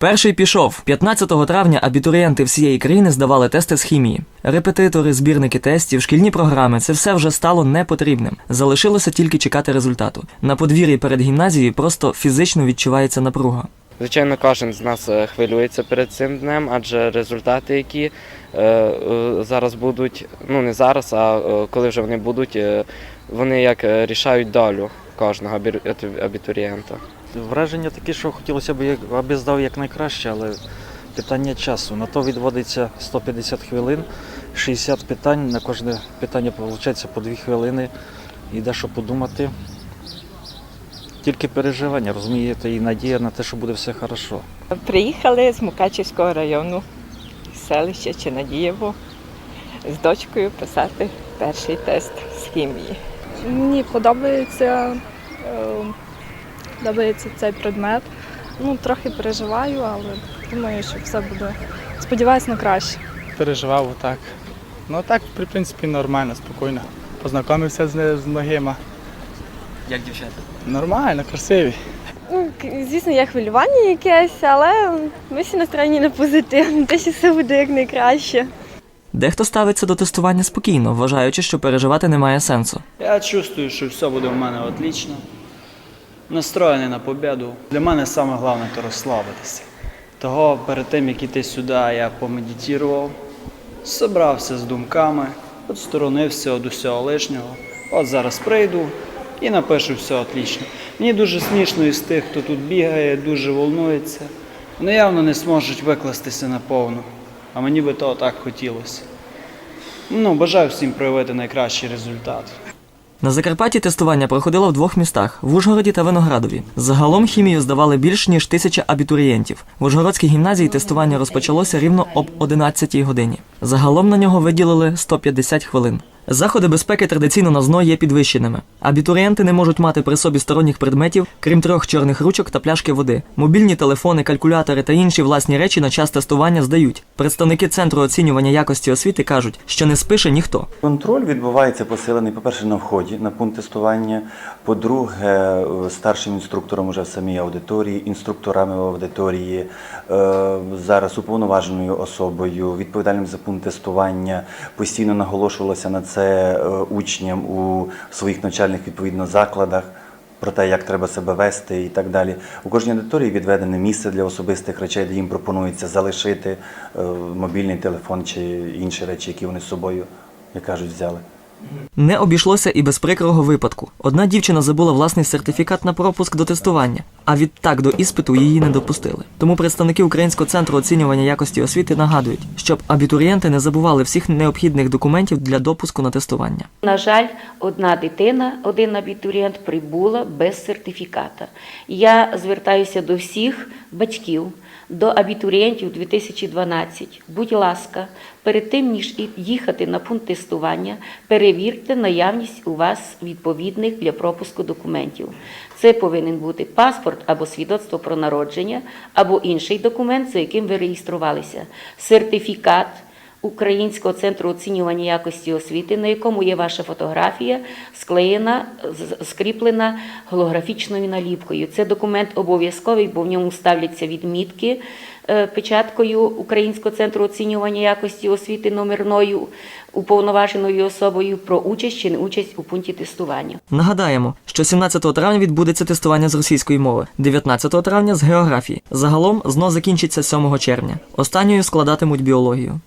Перший пішов 15 травня. Абітурієнти всієї країни здавали тести з хімії. Репетитори, збірники тестів, шкільні програми це все вже стало непотрібним. Залишилося тільки чекати результату. На подвір'ї перед гімназією просто фізично відчувається напруга. Звичайно, кожен з нас е, хвилюється перед цим днем, адже результати, які е, е, зараз будуть, ну не зараз, а коли вже вони будуть, вони як рішають долю кожного абітурієнта. Враження таке, що хотілося б, аби здав якнайкраще, але питання часу. На то відводиться 150 хвилин, 60 питань. На кожне питання виходить по 2 хвилини. І дещо подумати. Тільки переживання, розумієте, і надія на те, що буде все хорошо. Приїхали з Мукачівського району, селище Чинадієво, з дочкою писати перший тест з хімії. Мені подобається, е, подобається цей предмет. Ну, трохи переживаю, але думаю, що все буде. Сподіваюсь на краще. переживав так. Ну так, в принципі, нормально, спокійно. Познайомився з, з многима. Як дівчата? Нормально, красиві. Ну, звісно, є хвилювання якесь, але ми всі настроєні на позитивне, те, що все буде якнайкраще. Дехто ставиться до тестування спокійно, вважаючи, що переживати немає сенсу. Я чувствую, що все буде в мене отлично. Настроєний на победу. Для мене саме головне то розслабитися. Того перед тим, як іти сюди, я помедитував, зібрався з думками, відсторонився від усього лишнього. От зараз прийду і напишу все отлично. Мені дуже смішно із тих, хто тут бігає, дуже волнується. Вони явно не зможуть викластися наповну. А мені би того так хотілося. Ну, бажаю всім проявити найкращий результат. На Закарпатті тестування проходило в двох містах в Ужгороді та Виноградові. Загалом хімію здавали більш ніж тисяча абітурієнтів. В Ужгородській гімназії тестування розпочалося рівно об 11 годині. Загалом на нього виділили 150 хвилин. Заходи безпеки традиційно на ЗНО є підвищеними. Абітурієнти не можуть мати при собі сторонніх предметів, крім трьох чорних ручок та пляшки води. Мобільні телефони, калькулятори та інші власні речі на час тестування здають. Представники центру оцінювання якості освіти кажуть, що не спише ніхто. Контроль відбувається посилений, по-перше, на вході на пункт тестування. По-друге, е, старшим інструктором уже в самій аудиторії, інструкторами в аудиторії, е, зараз уповноваженою особою, відповідальним за пункт тестування. Постійно наголошувалося на це е, учням у своїх навчальних відповідно закладах. Про те, як треба себе вести і так далі. У кожній аудиторії відведене місце для особистих речей, де їм пропонується залишити е, мобільний телефон чи інші речі, які вони з собою, як кажуть, взяли. Не обійшлося і без прикрого випадку. Одна дівчина забула власний сертифікат на пропуск до тестування, а відтак до іспиту її не допустили. Тому представники Українського центру оцінювання якості освіти нагадують, щоб абітурієнти не забували всіх необхідних документів для допуску на тестування. На жаль, одна дитина, один абітурієнт прибула без сертифіката. Я звертаюся до всіх батьків, до абітурієнтів 2012. Будь ласка, перед тим ніж їхати на пункт тестування, перевірте наявність у вас відповідних для пропуску документів. Це повинен бути паспорт або свідоцтво про народження, або інший документ, за яким ви реєструвалися, сертифікат. Українського центру оцінювання якості освіти, на якому є ваша фотографія, склеєна, скріплена голографічною наліпкою. Це документ обов'язковий, бо в ньому ставляться відмітки е, печаткою Українського центру оцінювання якості освіти номерною уповноваженою особою про участь чи не участь у пункті тестування. Нагадаємо, що 17 травня відбудеться тестування з російської мови, 19 травня з географії. Загалом ЗНО закінчиться 7 червня. Останньою складатимуть біологію.